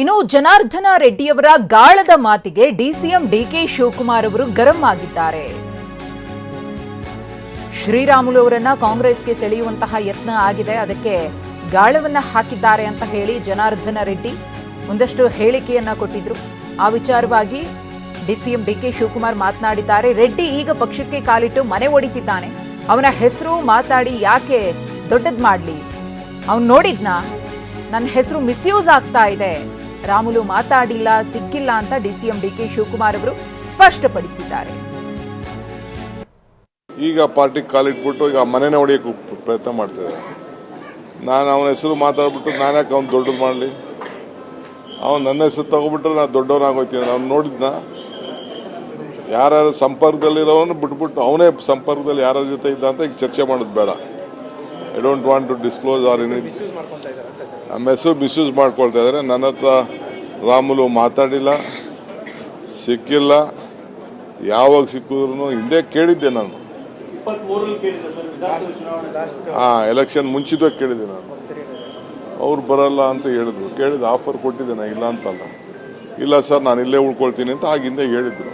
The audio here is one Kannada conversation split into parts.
ಇನ್ನು ಜನಾರ್ದನ ರೆಡ್ಡಿಯವರ ಗಾಳದ ಮಾತಿಗೆ ಡಿಸಿಎಂ ಡಿಕೆ ಶಿವಕುಮಾರ್ ಅವರು ಗರಂ ಆಗಿದ್ದಾರೆ. ಶ್ರೀರಾಮುಲು ಅವರನ್ನ ಕಾಂಗ್ರೆಸ್ಗೆ ಸೆಳೆಯುವಂತಹ ಯತ್ನ ಆಗಿದೆ. ಅದಕ್ಕೆ ಗಾಳವನ್ನ ಹಾಕಿದ್ದಾರೆ ಅಂತ ಹೇಳಿ ಜನಾರ್ದನ ರೆಡ್ಡಿ ಒಂದಷ್ಟು ಹೇಳಿಕೆಯನ್ನ ಕೊಟ್ಟಿದ್ರು. ಆ ವಿಚಾರವಾಗಿ ಡಿಸಿಎಂ ಡಿಕೆ ಶಿವಕುಮಾರ್ ಮಾತನಾಡಿದ್ದಾರೆ. ರೆಡ್ಡಿ ಈಗ ಪಕ್ಷಕ್ಕೆ ಕಾಲಿಟ್ಟು ಮನೆ ಒಡಿತಿದ್ದಾನೆ. ಅವನ ಹೆಸರು ಮಾತಾಡಿ ಯಾಕೆ ದೊಡ್ಡದ್ ಮಾಡ್ಲಿ ಅವ್ನು ನೋಡಿದ್ನಾ? ನನ್ನ ಹೆಸರು ಮಿಸ್ಯೂಸ್ ಆಗ್ತಾ ಇದೆ. ರಾಮುಲು ಮಾತಾಡಿಲ್ಲ, ಸಿಕ್ಕಿಲ್ಲ ಅಂತ ಡಿಸಿಎಂ ಡಿಕೆ ಶಿವಕುಮಾರ್ ಅವರು ಸ್ಪಷ್ಟಪಡಿಸಿದ್ದಾರೆ. ಈಗ ಪಾರ್ಟಿ ಕಾಲಿಟ್ಬಿಟ್ಟು ಈಗ ಮನೆನೇ ಹೊಡಿಯೋಕೆ ಪ್ರಯತ್ನ ಮಾಡ್ತಿದ್ದಾರೆ ನಾನು ಅವನ ಹೆಸರು ಮಾತಾಡ್ಬಿಟ್ಟು ನಾನು ಅವ್ನು ದೊಡ್ಡದು ಮಾಡಲಿ? ಅವನು ನನ್ನ ಹೆಸರು ತಗೊಬಿಟ್ರೆ ನಾನು ದೊಡ್ಡವನಾಗೋಯ್ತೀನಿ. ಅವ್ನು ನೋಡಿದ್ನ? ಯಾರ್ಯಾರು ಸಂಪರ್ಕದಲ್ಲಿರೋನು ಬಿಟ್ಬಿಟ್ಟು ಅವನೇ ಸಂಪರ್ಕದಲ್ಲಿ ಯಾರ ಜೊತೆ ಇದ್ದ ಅಂತ ಈಗ ಚರ್ಚೆ ಮಾಡೋದು ಬೇಡ. I don't want to disclose or in ನಮ್ಮ ಹೆಸರು ಮಿಸ್ಯೂಸ್ ಮಾಡ್ಕೊಳ್ತಾ ಇದ್ದಾರೆ. ನನ್ನ ಹತ್ರ ರಾಮುಲು ಮಾತಾಡಿಲ್ಲ ಸಿಕ್ಕಿಲ್ಲ. ಯಾವಾಗ ಸಿಕ್ಕಿದ್ರು ಹಿಂದೆ ಕೇಳಿದ್ದೆ ನಾನು. ಹಾಂ ಎಲೆಕ್ಷನ್ ಮುಂಚಿತವಾಗಿ ಕೇಳಿದ್ದೆ ನಾನು. ಅವ್ರು ಬರಲ್ಲ ಅಂತ ಹೇಳಿದ್ರು. ಕೇಳಿದ ಆಫರ್ ಕೊಟ್ಟಿದ್ದೆ ನಾನು ಇಲ್ಲ ಅಂತಲ್ಲ. ಇಲ್ಲ ಸರ್ ನಾನು ಇಲ್ಲೇ ಉಳ್ಕೊಳ್ತೀನಿ ಅಂತ ಆಗಿಂದ ಹೇಳಿದ್ರು.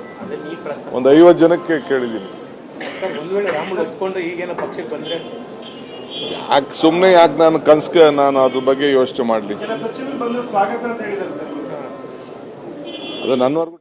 ಒಂದು ಐವತ್ತು ಜನಕ್ಕೆ ಕೇಳಿದ್ದೀನಿ. ಯಾಕೆ ಸುಮ್ಮನೆ ಯಾಕೆ ನಾನು ಕನ್ಸ್ಕ ನಾನು ಅದ್ರ ಬಗ್ಗೆ ಯೋಚನೆ ಮಾಡಲಿ. ಅದು ನನ್ನವರೆಗೂ